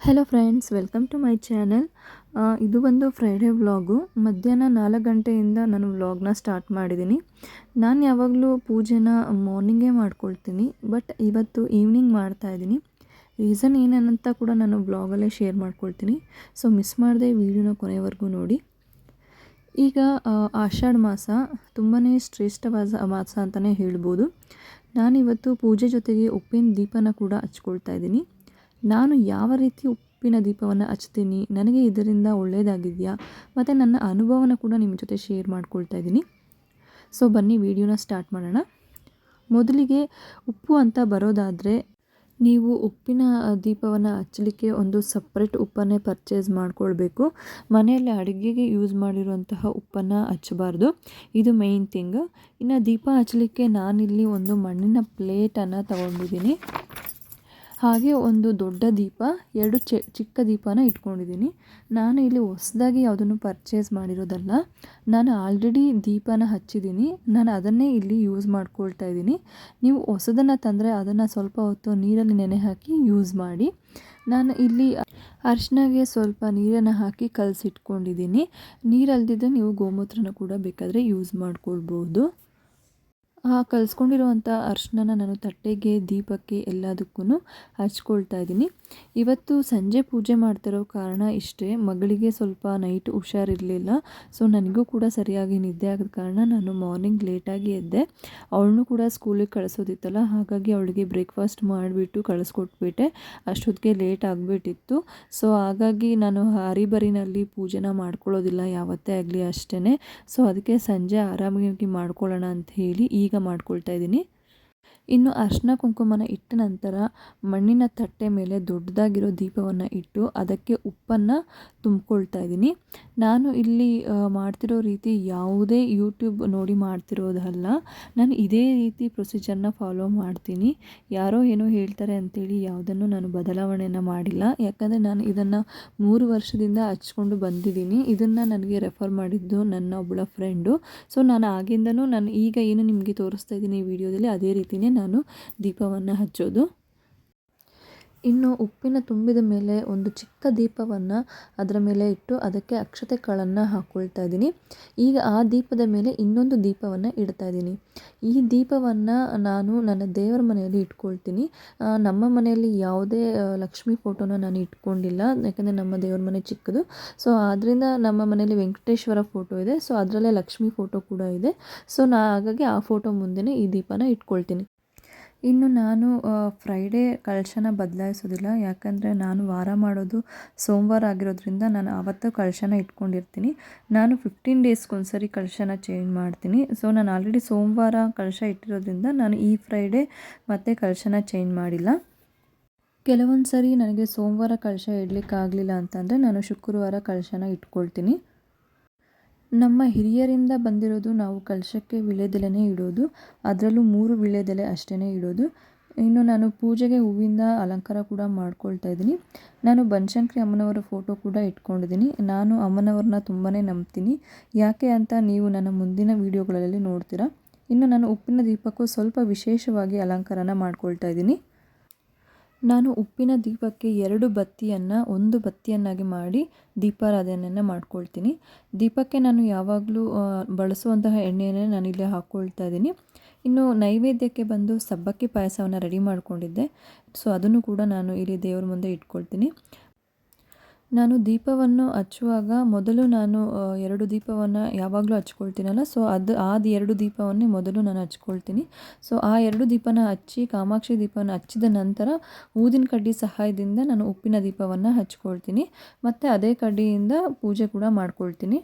Hello friends welcome to my channel ಇದು ಒಂದು Friday vlog ಮಧ್ಯಾಹ್ನ ನಾಲ್ಕು ಗಂಟೆಯಿಂದ ನಾನು ವ್ಲಾಗ್ನ ಸ್ಟಾರ್ಟ್ ಮಾಡಿದ್ದೀನಿ ನಾನು ಯಾವಾಗಲೂ ಪೂಜೆನ ಮಾರ್ನಿಂಗೇ ಮಾಡ್ಕೊಳ್ತೀನಿ ಬಟ್ ಇವತ್ತು ಈವ್ನಿಂಗ್ ಮಾಡ್ತಾಯಿದ್ದೀನಿ ರೀಸನ್ ಏನಂತ ಕೂಡ ನಾನು ವ್ಲಾಗಲ್ಲೇ ಶೇರ್ ಮಾಡ್ಕೊಳ್ತೀನಿ. ಸೊ ಮಿಸ್ ಮಾಡದೆ ವಿಡಿಯೋನ ಕೊನೆವರೆಗೂ ನೋಡಿ. ಈಗ ಆಷಾಢ ಮಾಸ ತುಂಬಾ ಶ್ರೇಷ್ಠವಾದ ಮಾಸ ಅಂತಲೇ ಹೇಳ್ಬೋದು. ನಾನಿವತ್ತು ಪೂಜೆ ಜೊತೆಗೆ ಉಪ್ಪಿನ ದೀಪನ ಕೂಡ ಹಚ್ಕೊಳ್ತಾ ಇದ್ದೀನಿ ನಾನು ಯಾವ ರೀತಿ ಉಪ್ಪಿನ ದೀಪವನ್ನು ಹಚ್ತೀನಿ? ನನಗೆ ಇದರಿಂದ ಒಳ್ಳೆಯದಾಗಿದೆಯಾ ಮತ್ತು ನನ್ನ ಅನುಭವನ ಕೂಡ ನಿಮ್ಮ ಜೊತೆ ಶೇರ್ ಮಾಡ್ಕೊಳ್ತಾ ಇದ್ದೀನಿ ಸೊ ಬನ್ನಿ, ವಿಡಿಯೋನ ಸ್ಟಾರ್ಟ್ ಮಾಡೋಣ. ಮೊದಲಿಗೆ ಉಪ್ಪು ಅಂತ ಬರೋದಾದರೆ, ನೀವು ಉಪ್ಪಿನ ದೀಪವನ್ನು ಹಚ್ಚಲಿಕ್ಕೆ ಒಂದು ಸಪ್ರೇಟ್ ಉಪ್ಪನ್ನೇ ಪರ್ಚೇಸ್ ಮಾಡಿಕೊಳ್ಬೇಕು. ಮನೆಯಲ್ಲಿ ಅಡುಗೆಗೆ ಯೂಸ್ ಮಾಡಿರುವಂತಹ ಉಪ್ಪನ್ನು ಹಚ್ಚಬಾರ್ದು. ಇದು ಮೇಯ್ನ್ ಥಿಂಗ್ ಇನ್ನು ದೀಪ ಹಚ್ಚಲಿಕ್ಕೆ ನಾನಿಲ್ಲಿ ಒಂದು ಮಣ್ಣಿನ ಪ್ಲೇಟನ್ನು ತಗೊಂಡಿದ್ದೀನಿ. ಹಾಗೆ ಒಂದು ದೊಡ್ಡ ದೀಪ, ಎರಡು ಚಿಕ್ಕ ದೀಪನ ಇಟ್ಕೊಂಡಿದ್ದೀನಿ. ನಾನು ಇಲ್ಲಿ ಹೊಸದಾಗಿ ಯಾವುದನ್ನು ಪರ್ಚೇಸ್ ಮಾಡಿರೋದಲ್ಲ, ನಾನು ಆಲ್ರೆಡಿ ದೀಪನ ಹಚ್ಚಿದ್ದೀನಿ. ನಾನು ಅದನ್ನೇ ಇಲ್ಲಿ ಯೂಸ್ ಮಾಡ್ಕೊಳ್ತಾ ಇದ್ದೀನಿ. ನೀವು ಹೊಸದನ್ನು ತಂದರೆ ಅದನ್ನು ಸ್ವಲ್ಪ ಹೊತ್ತು ನೀರಲ್ಲಿ ನೆನೆ ಹಾಕಿ ಯೂಸ್ ಮಾಡಿ. ನಾನು ಇಲ್ಲಿ ಅರ್ಶಿನಾಗೆ ಸ್ವಲ್ಪ ನೀರನ್ನು ಹಾಕಿ ಕಲಸಿಟ್ಕೊಂಡಿದ್ದೀನಿ. ನೀರಲ್ದಿದ್ದರೆ ನೀವು ಗೋಮೂತ್ರನ ಕೂಡ ಬೇಕಾದರೆ ಯೂಸ್ ಮಾಡ್ಕೊಳ್ಬೋದು. ಆ ಕಲಿಸ್ಕೊಂಡಿರುವಂಥ ಅರ್ಶನ ನಾನು ತಟ್ಟೆಗೆ, ದೀಪಕ್ಕೆ ಎಲ್ಲದಕ್ಕೂ ಹಚ್ಕೊಳ್ತಾ ಇದ್ದೀನಿ. ಇವತ್ತು ಸಂಜೆ ಪೂಜೆ ಮಾಡ್ತಿರೋ ಕಾರಣ ಇಷ್ಟೇ. ಮಗಳಿಗೆ ಸ್ವಲ್ಪ ನೈಟ್ ಹುಷಾರಿರಲಿಲ್ಲ. ಸೊ ನನಗೂ ಕೂಡ ಸರಿಯಾಗಿ ನಿದ್ದೆ ಆಗದ ಕಾರಣ ನಾನು ಮಾರ್ನಿಂಗ್ ಲೇಟಾಗಿ ಎದ್ದೆ. ಅವಳನ್ನೂ ಕೂಡ ಸ್ಕೂಲಿಗೆ ಕಳಿಸೋದಿತ್ತಲ್ಲ, ಹಾಗಾಗಿ ಅವಳಿಗೆ ಬ್ರೇಕ್ಫಾಸ್ಟ್ ಮಾಡಿಬಿಟ್ಟು ಕಳಿಸ್ಕೊಟ್ಬಿಟ್ಟೆ. ಅಷ್ಟೊತ್ತಿಗೆ ಲೇಟ್ ಆಗಿಬಿಟ್ಟಿತ್ತು. ಸೊ ಹಾಗಾಗಿ ನಾನು ಹರಿಬರಿನಲ್ಲಿ ಪೂಜೆನ ಮಾಡ್ಕೊಳ್ಳೋದಿಲ್ಲ, ಯಾವತ್ತೇ ಆಗಲಿ ಅಷ್ಟೇ ಸೊ ಅದಕ್ಕೆ ಸಂಜೆ ಆರಾಮಾಗಿ ಮಾಡ್ಕೊಳ್ಳೋಣ ಅಂತ ಹೇಳಿ ಈಗ ಮಾಡ್ಕೊಳ್ತಾ ಇದ್ದೀನಿ. ಇನ್ನು ಅರ್ಶಿನ ಕುಂಕುಮನ ಇಟ್ಟ ನಂತರ ಮಣ್ಣಿನ ತಟ್ಟೆ ಮೇಲೆ ದೊಡ್ಡದಾಗಿರೋ ದೀಪವನ್ನು ಇಟ್ಟು ಅದಕ್ಕೆ ಉಪ್ಪನ್ನು ತುಂಬಿಕೊಳ್ತಾ ಇದ್ದೀನಿ. ನಾನು ಇಲ್ಲಿ ಮಾಡ್ತಿರೋ ರೀತಿ ಯಾವುದೇ ಯೂಟ್ಯೂಬ್ ನೋಡಿ ಮಾಡ್ತಿರೋದಲ್ಲ, ನಾನು ಇದೇ ರೀತಿ ಪ್ರೊಸೀಜರ್ನ ಫಾಲೋ ಮಾಡ್ತೀನಿ. ಯಾರೋ ಏನೋ ಹೇಳ್ತಾರೆ ಅಂತೇಳಿ ಯಾವುದನ್ನು ನಾನು ಬದಲಾವಣೆಯನ್ನು ಮಾಡಿಲ್ಲ. ಯಾಕಂದರೆ ನಾನು ಇದನ್ನು ಮೂರು ವರ್ಷದಿಂದ ಹಚ್ಕೊಂಡು ಬಂದಿದ್ದೀನಿ. ಇದನ್ನು ನನಗೆ ರೆಫರ್ ಮಾಡಿದ್ದು ನನ್ನ ಒಬ್ಬಳ ಫ್ರೆಂಡು ಸೊ ನಾನು ಆಗಿಂದನೂ ನಾನು ಈಗ ಏನು ನಿಮಗೆ ತೋರಿಸ್ತಾ ಇದ್ದೀನಿ ಈ ವಿಡಿಯೋದಲ್ಲಿ ಅದೇ ರೀತಿಯೇ ನಾನು ದೀಪವನ್ನು ಹಚ್ಚೋದು. ಇನ್ನು ಉಪ್ಪಿನ ತುಂಬಿದ ಮೇಲೆ ಒಂದು ಚಿಕ್ಕ ದೀಪವನ್ನು ಅದರ ಮೇಲೆ ಇಟ್ಟು ಅದಕ್ಕೆ ಅಕ್ಷತೆ ಕಾಳನ್ನು ಹಾಕ್ಕೊಳ್ತಾ ಇದ್ದೀನಿ. ಈಗ ಆ ದೀಪದ ಮೇಲೆ ಇನ್ನೊಂದು ದೀಪವನ್ನು ಇಡ್ತಾ ಇದ್ದೀನಿ. ಈ ದೀಪವನ್ನು ನಾನು ನನ್ನ ದೇವರ ಮನೆಯಲ್ಲಿ ಇಟ್ಕೊಳ್ತೀನಿ. ನಮ್ಮ ಮನೆಯಲ್ಲಿ ಯಾವುದೇ ಲಕ್ಷ್ಮಿ ಫೋಟೋನ ನಾನು ಇಟ್ಕೊಂಡಿಲ್ಲ. ಯಾಕಂದರೆ ನಮ್ಮ ದೇವರ ಮನೆ ಚಿಕ್ಕದು. ಸೊ ಆದ್ದರಿಂದ ನಮ್ಮ ಮನೆಯಲ್ಲಿ ವೆಂಕಟೇಶ್ವರ ಫೋಟೋ ಇದೆ. ಸೊ ಅದರಲ್ಲೇ ಲಕ್ಷ್ಮಿ ಫೋಟೋ ಕೂಡ ಇದೆ. ಸೊ ನಾ, ಹಾಗಾಗಿ ಆ ಫೋಟೋ ಮುಂದೆನೇ ಈ ದೀಪನ ಇಟ್ಕೊಳ್ತೀನಿ. ಇನ್ನು ನಾನು ಫ್ರೈಡೇ ಕಳಶನ ಬದಲಾಯಿಸೋದಿಲ್ಲ. ಯಾಕಂದರೆ ನಾನು ವಾರ ಮಾಡೋದು ಸೋಮವಾರ ಆಗಿರೋದ್ರಿಂದ ನಾನು ಆವತ್ತು ಕಳಶನ ಇಟ್ಕೊಂಡಿರ್ತೀನಿ. ನಾನು ಫಿಫ್ಟೀನ್ ಡೇಸ್ಗೊಂದ್ಸರಿ ಕಳಶನ ಚೇಂಜ್ ಮಾಡ್ತೀನಿ. ಸೊ ನಾನು ಆಲ್ರೆಡಿ ಸೋಮವಾರ ಕಳಶ ಇಟ್ಟಿರೋದ್ರಿಂದ ನಾನು ಈ ಫ್ರೈಡೇ ಮತ್ತೆ ಕಳಶನ ಚೇಂಜ್ ಮಾಡಿಲ್ಲ. ಕೆಲವೊಂದು ಸರಿ ನನಗೆ ಸೋಮವಾರ ಕಳಶ ಇಡಲಿಕ್ಕಾಗಲಿಲ್ಲ ಅಂತಂದರೆ ನಾನು ಶುಕ್ರವಾರ ಕಳಶನ ಇಟ್ಕೊಳ್ತೀನಿ. ನಮ್ಮ ಹಿರಿಯರಿಂದ ಬಂದಿರೋದು ನಾವು ಕಲಶಕ್ಕೆ ವಿಳೆದೆಲೆನೇ ಇಡೋದು. ಅದರಲ್ಲೂ ಮೂರು ವಿಳೆದೆಲೆ ಅಷ್ಟೇ ಇಡೋದು. ಇನ್ನು ನಾನು ಪೂಜೆಗೆ ಹೂವಿಂದ ಅಲಂಕಾರ ಕೂಡ ಮಾಡ್ಕೊಳ್ತಾ ಇದ್ದೀನಿ. ನಾನು ಬನಶಂಕರಿ ಅಮ್ಮನವರ ಫೋಟೋ ಕೂಡ ಇಟ್ಕೊಂಡಿದ್ದೀನಿ. ನಾನು ಅಮ್ಮನವ್ರನ್ನ ತುಂಬಾ ನಂಬ್ತೀನಿ. ಯಾಕೆ ಅಂತ ನೀವು ನನ್ನ ಮುಂದಿನ ವೀಡಿಯೋಗಳಲ್ಲಿ ನೋಡ್ತೀರಾ. ಇನ್ನು ನಾನು ಉಪ್ಪಿನ ದೀಪಕ್ಕೂ ಸ್ವಲ್ಪ ವಿಶೇಷವಾಗಿ ಅಲಂಕಾರನ ಮಾಡ್ಕೊಳ್ತಾ ಇದ್ದೀನಿ. ನಾನು ಉಪ್ಪಿನ ದೀಪಕ್ಕೆ ಎರಡು ಬತ್ತಿಯನ್ನು ಒಂದು ಬತ್ತಿಯನ್ನಾಗಿ ಮಾಡಿ ದೀಪಾರಾಧನೆಯನ್ನು ಮಾಡ್ಕೊಳ್ತೀನಿ. ದೀಪಕ್ಕೆ ನಾನು ಯಾವಾಗಲೂ ಬಳಸುವಂತಹ ಎಣ್ಣೆಯನ್ನೇ ಇಲ್ಲಿ ಹಾಕ್ಕೊಳ್ತಾ ಇದ್ದೀನಿ. ಇನ್ನು ನೈವೇದ್ಯಕ್ಕೆ ಬಂದು ಸಬ್ಬಕ್ಕಿ ಪಾಯಸವನ್ನು ರೆಡಿ ಮಾಡಿಕೊಂಡಿದ್ದೆ. ಸೊ ಅದನ್ನು ಕೂಡ ನಾನು ಇಲ್ಲಿ ದೇವರ ಮುಂದೆ ಇಟ್ಕೊಳ್ತೀನಿ. ನಾನು ದೀಪವನ್ನು ಹಚ್ಚುವಾಗ ಮೊದಲು ನಾನು ಎರಡು ದೀಪವನ್ನು ಯಾವಾಗಲೂ ಹಚ್ಕೊಳ್ತೀನಲ್ಲ ಸೊ ಅದು ಆ ಎರಡು ದೀಪವನ್ನೇ ಮೊದಲು ನಾನು ಹಚ್ಕೊಳ್ತೀನಿ. ಸೊ ಆ ಎರಡು ದೀಪನ ಹಚ್ಚಿ, ಕಾಮಾಕ್ಷಿ ದೀಪವನ್ನು ಹಚ್ಚಿದ ನಂತರ ಊದಿನ ಕಡ್ಡಿ ಸಹಾಯದಿಂದ ನಾನು ಉಪ್ಪಿನ ದೀಪವನ್ನು ಹಚ್ಕೊಳ್ತೀನಿ. ಮತ್ತು ಅದೇ ಕಡ್ಡಿಯಿಂದ ಪೂಜೆ ಕೂಡ ಮಾಡ್ಕೊಳ್ತೀನಿ.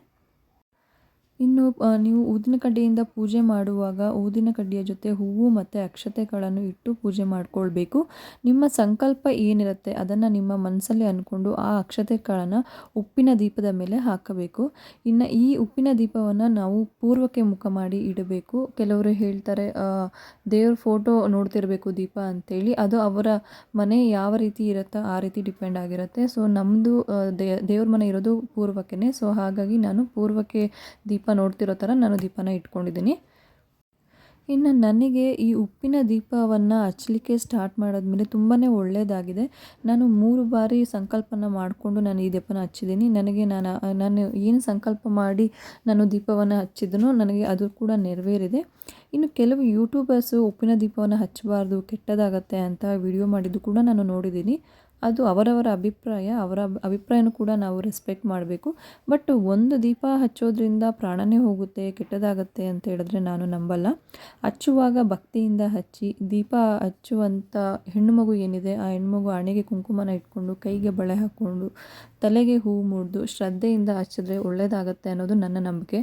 ಇನ್ನು ನೀವು ಊದಿನ ಕಡ್ಡಿಯಿಂದ ಪೂಜೆ ಮಾಡುವಾಗ ಊದಿನ ಕಡ್ಡಿಯ ಜೊತೆ ಹೂವು ಮತ್ತು ಅಕ್ಷತೆಗಳನ್ನು ಇಟ್ಟು ಪೂಜೆ ಮಾಡಿಕೊಳ್ಬೇಕು. ನಿಮ್ಮ ಸಂಕಲ್ಪ ಏನಿರುತ್ತೆ ಅದನ್ನು ನಿಮ್ಮ ಮನಸ್ಸಲ್ಲಿ ಅಂದ್ಕೊಂಡು ಆ ಅಕ್ಷತೆಗಳನ್ನು ಉಪ್ಪಿನ ದೀಪದ ಮೇಲೆ ಹಾಕಬೇಕು. ಇನ್ನು ಈ ಉಪ್ಪಿನ ದೀಪವನ್ನು ನಾವು ಪೂರ್ವಕ್ಕೆ ಮುಖ ಮಾಡಿ ಇಡಬೇಕು. ಕೆಲವರು ಹೇಳ್ತಾರೆ ದೇವ್ರ ಫೋಟೋ ನೋಡ್ತಿರಬೇಕು ದೀಪ ಅಂತೇಳಿ. ಅದು ಅವರ ಮನೆ ಯಾವ ರೀತಿ ಇರುತ್ತೋ ಆ ರೀತಿ ಡಿಪೆಂಡ್ ಆಗಿರುತ್ತೆ. ಸೊ ನಮ್ಮದು ದೇವ್ರ ಮನೆ ಇರೋದು ಪೂರ್ವಕ್ಕೆ ಸೊ, ಹಾಗಾಗಿ ನಾನು ಪೂರ್ವಕ್ಕೆ ದೀಪ ನೋಡ್ತಿರೋ ಥರ ನಾನು ದೀಪನ ಇಟ್ಕೊಂಡಿದ್ದೀನಿ. ಇನ್ನು ನನಗೆ ಈ ಉಪ್ಪಿನ ದೀಪವನ್ನು ಹಚ್ಚಲಿಕ್ಕೆ ಸ್ಟಾರ್ಟ್ ಮಾಡಿದ್ಮೇಲೆ ತುಂಬಾ ಒಳ್ಳೆಯದಾಗಿದೆ ನಾನು ಮೂರು ಬಾರಿ ಸಂಕಲ್ಪನ ಮಾಡಿಕೊಂಡು ನಾನು ಈ ದೀಪನ ಹಚ್ಚಿದ್ದೀನಿ. ನನಗೆ ನಾನು ನಾನು ಏನು ಸಂಕಲ್ಪ ಮಾಡಿ ನಾನು ದೀಪವನ್ನು ಹಚ್ಚಿದ್ದನೋ ನನಗೆ ಅದು ಕೂಡ ನೆರವೇರಿದೆ. ಇನ್ನು ಕೆಲವು ಯೂಟ್ಯೂಬರ್ಸು ಉಪ್ಪಿನ ದೀಪವನ್ನು ಹಚ್ಚಬಾರ್ದು, ಕೆಟ್ಟದಾಗತ್ತೆ ಅಂತ ವಿಡಿಯೋ ಮಾಡಿದ್ದು ಕೂಡ ನಾನು ನೋಡಿದ್ದೀನಿ. ಅದು ಅವರವರ ಅಭಿಪ್ರಾಯ, ಅವರ ಅಭಿಪ್ರಾಯನೂ ಕೂಡ ನಾವು ರೆಸ್ಪೆಕ್ಟ್ ಮಾಡಬೇಕು. ಬಟ್ ಒಂದು ದೀಪ ಹಚ್ಚೋದ್ರಿಂದ ಪ್ರಾಣನೇ ಹೋಗುತ್ತೆ, ಕೆಟ್ಟದಾಗತ್ತೆ ಅಂತ ಹೇಳಿದ್ರೆ ನಾನು ನಂಬಲ್ಲ. ಹಚ್ಚುವಾಗ ಭಕ್ತಿಯಿಂದ ಹಚ್ಚಿ, ದೀಪ ಹಚ್ಚುವಂಥ ಹೆಣ್ಣುಮಗು ಏನಿದೆ, ಆ ಹೆಣ್ಮಗು ಹಣೆಗೆ ಕುಂಕುಮನ ಇಟ್ಕೊಂಡು ಕೈಗೆ ಬಳೆ ಹಾಕ್ಕೊಂಡು ತಲೆಗೆ ಹೂ ಮುಡಿದು ಶ್ರದ್ಧೆಯಿಂದ ಹಚ್ಚಿದ್ರೆ ಒಳ್ಳೆಯದಾಗತ್ತೆ ಅನ್ನೋದು ನನ್ನ ನಂಬಿಕೆ.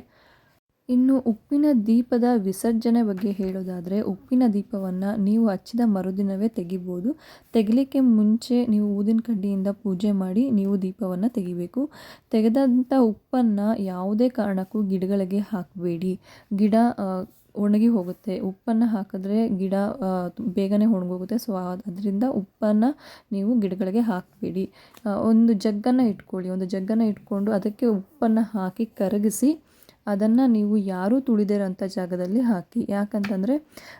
ಇನ್ನು ಉಪ್ಪಿನ ದೀಪದ ವಿಸರ್ಜನೆ ಬಗ್ಗೆ ಹೇಳೋದಾದರೆ, ಉಪ್ಪಿನ ದೀಪವನ್ನು ನೀವು ಹಚ್ಚಿದ ಮರುದಿನವೇ ತೆಗಿಬೋದು. ತೆಗಿಲಿಕ್ಕೆ ಮುಂಚೆ ನೀವು ಊದಿನ ಕಡ್ಡಿಯಿಂದ ಪೂಜೆ ಮಾಡಿ ನೀವು ದೀಪವನ್ನು ತೆಗಿಬೇಕು. ತೆಗೆದಂಥ ಉಪ್ಪನ್ನು ಯಾವುದೇ ಕಾರಣಕ್ಕೂ ಗಿಡಗಳಿಗೆ ಹಾಕಬೇಡಿ. ಗಿಡ ಒಣಗಿ ಹೋಗುತ್ತೆ. ಉಪ್ಪನ್ನು ಹಾಕಿದ್ರೆ ಗಿಡ ಬೇಗನೆ ಒಣಗೋಗುತ್ತೆ. ಸೊ ಅದರಿಂದ ಉಪ್ಪನ್ನು ನೀವು ಗಿಡಗಳಿಗೆ ಹಾಕಬೇಡಿ. ಒಂದು ಜಗ್ಗನ್ನು ಇಟ್ಕೊಳ್ಳಿ. ಒಂದು ಜಗ್ಗನ್ನು ಇಟ್ಕೊಂಡು ಅದಕ್ಕೆ ಉಪ್ಪನ್ನು ಹಾಕಿ ಕರಗಿಸಿ ಅದನ್ನು ನೀವು ಯಾರೂ ತುಳಿದಿರೋಂಥ ಜಾಗದಲ್ಲಿ ಹಾಕಿ. ಯಾಕಂತಂದರೆ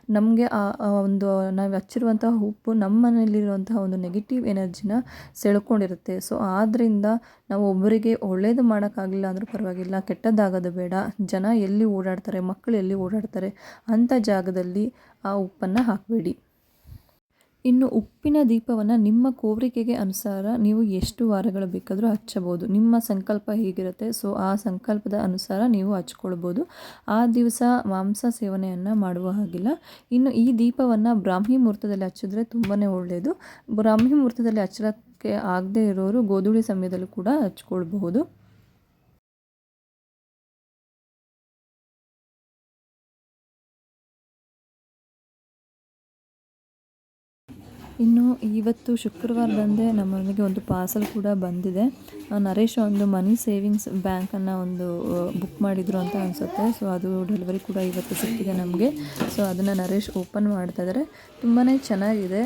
ನಮಗೆ ಆ ಒಂದು, ನಾವು ಹಚ್ಚಿರುವಂತಹ ಉಪ್ಪು ನಮ್ಮ ಮನೆಯಲ್ಲಿರುವಂತಹ ಒಂದು ನೆಗೆಟಿವ್ ಎನರ್ಜಿನ ಸೆಳ್ಕೊಂಡಿರುತ್ತೆ. ಸೊ ಆದ್ದರಿಂದ ನಾವು ಒಬ್ಬರಿಗೆ ಒಳ್ಳೇದು ಮಾಡೋಕ್ಕಾಗಲಿಲ್ಲ ಅಂದರೂ ಪರವಾಗಿಲ್ಲ, ಕೆಟ್ಟದ್ದಾಗೋದು ಬೇಡ. ಜನ ಎಲ್ಲಿ ಓಡಾಡ್ತಾರೆ ಮಕ್ಕಳು ಎಲ್ಲಿ ಓಡಾಡ್ತಾರೆ ಅಂಥ ಜಾಗದಲ್ಲಿ ಆ ಉಪ್ಪನ್ನು ಹಾಕಬೇಡಿ. ಇನ್ನು ಉಪ್ಪಿನ ದೀಪವನ್ನು ನಿಮ್ಮ ಕೋರಿಕೆಗೆ ಅನುಸಾರ ನೀವು ಎಷ್ಟು ವಾರಗಳು ಬೇಕಾದರೂ ಹಚ್ಚಬಹುದು. ನಿಮ್ಮ ಸಂಕಲ್ಪ ಹೇಗಿರುತ್ತೆ. ಸೊ ಆ ಸಂಕಲ್ಪದ ಅನುಸಾರ ನೀವು ಹಚ್ಕೊಳ್ಬೋದು. ಆ ದಿವಸ ಮಾಂಸ ಸೇವನೆಯನ್ನು ಮಾಡುವ ಹಾಗಿಲ್ಲ. ಇನ್ನು ಈ ದೀಪವನ್ನು ಬ್ರಾಹ್ಮಿ ಮುಹೂರ್ತದಲ್ಲಿ ಹಚ್ಚಿದ್ರೆ ತುಂಬಾ ಒಳ್ಳೆಯದು ಬ್ರಾಹ್ಮಿ ಮುಹೂರ್ತದಲ್ಲಿ ಹಚ್ಚಲಕ್ಕೆ ಆಗದೇ ಇರೋರು ಗೋಧುಳಿ ಸಮಯದಲ್ಲೂ ಕೂಡ ಹಚ್ಕೊಳ್ಬಹುದು. ಇನ್ನು ಇವತ್ತು ಶುಕ್ರವಾರದಂದೇ ನಮ್ಮ ಮನೆಗೆ ಒಂದು ಪಾರ್ಸಲ್ ಕೂಡ ಬಂದಿದೆ. ನರೇಶ್ ಒಂದು ಮನಿ ಸೇವಿಂಗ್ಸ್ ಬ್ಯಾಂಕನ್ನು ಒಂದು ಬುಕ್ ಮಾಡಿದ್ರು ಅಂತ ಅನಿಸುತ್ತೆ. ಸೊ ಅದು ಡೆಲಿವರಿ ಕೂಡ ಇವತ್ತು ಸಿಕ್ಕಿದೆ ನಮಗೆ. ಸೊ ಅದನ್ನು ನರೇಶ್ ಓಪನ್ ಮಾಡ್ತಾ ಇದ್ದಾರೆ ತುಂಬಾ ಚೆನ್ನಾಗಿದೆ.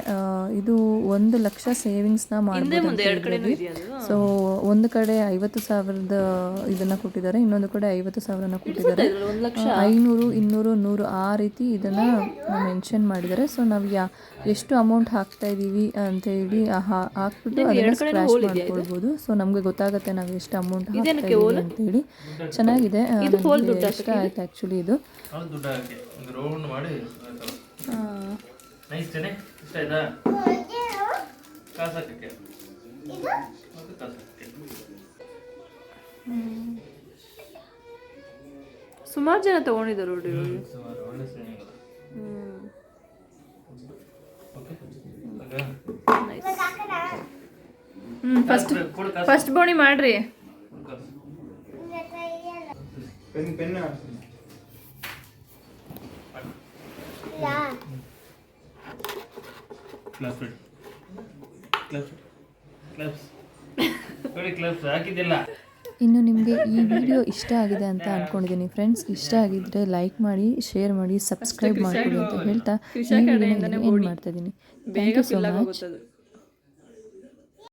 ಇದು ಒಂದು ಲಕ್ಷ ಸೇವಿಂಗ್ಸ್ನ ಮಾಡ್ಬೋದು ಸೊ ಒಂದು ಕಡೆ ಐವತ್ತು ಸಾವಿರದ ಇದನ್ನು ಕೊಟ್ಟಿದ್ದಾರೆ ಇನ್ನೊಂದು ಕಡೆ ಐವತ್ತು ಸಾವಿರನ ಕೊಟ್ಟಿದ್ದಾರೆ. ಐನೂರು ಇನ್ನೂರು ನೂರು ಆ ರೀತಿ ಇದನ್ನು ಮೆನ್ಷನ್ ಮಾಡಿದ್ದಾರೆ. ಸೊ ನಾವು ಯಾ ಎಷ್ಟು ಅಮೌಂಟ್ ಹಾಕ್ತಾ ಇದ್ದೀವಿ ಅಂತ ಹೇಳಿ ಹಾ- ಹಾಕ್ಬಿಟ್ಟು ಅದನ್ನ ಸ್ಕ್ರಾಚ್ ಮಾಡ್ಕೊಳ್ಬೋದು. ಸೊ ನಮಗೆ ಗೊತ್ತಾಗುತ್ತೆ ನಾವು ಎಷ್ಟು ಅಮೌಂಟ್ ಹಾಕ್ತಾ ಇದ್ದೀವಿ ಅಂತ ಹೇಳಿ. ಚೆನ್ನಾಗಿದೆ. ಇಷ್ಟ ಆಯ್ತು ಆ್ಯಕ್ಚುಲಿ ಇದು. ಅವ್ನು ಸುಮಾರು ಜನ ತಗೊಂಡಿದ್ದಾರೆ ನೋಡಿ ಹ್ಞೂ ಫಸ್ಟ್ ಫಸ್ಟ್ ಬೋಣಿ ಮಾಡ್ರಿ. ಕ್ಲಾಸ್ ಕ್ಲಾಸ್ ನೋಡಿ ಹಾಕಿದ್ದಿಲ್ಲ. ಇನ್ನು ನಿಮಗೆ ಈ ವಿಡಿಯೋ ಇಷ್ಟ ಆಗಿದೆ ಅಂತ ಅಂದ್ಕೊಂಡಿದ್ದೀನಿ ಫ್ರೆಂಡ್ಸ್ ಇಷ್ಟ ಆಗಿದ್ರೆ ಲೈಕ್ ಮಾಡಿ ಶೇರ್ ಮಾಡಿ ಸಬ್ಸ್ಕ್ರೈಬ್ ಮಾಡಿ ಅಂತ ಹೇಳ್ತಾ ಈ ವಿಡಿಯೋನ ಏನು ಮಾಡ್ತಾ ಇದ್ದೀನಿ? Thank you so much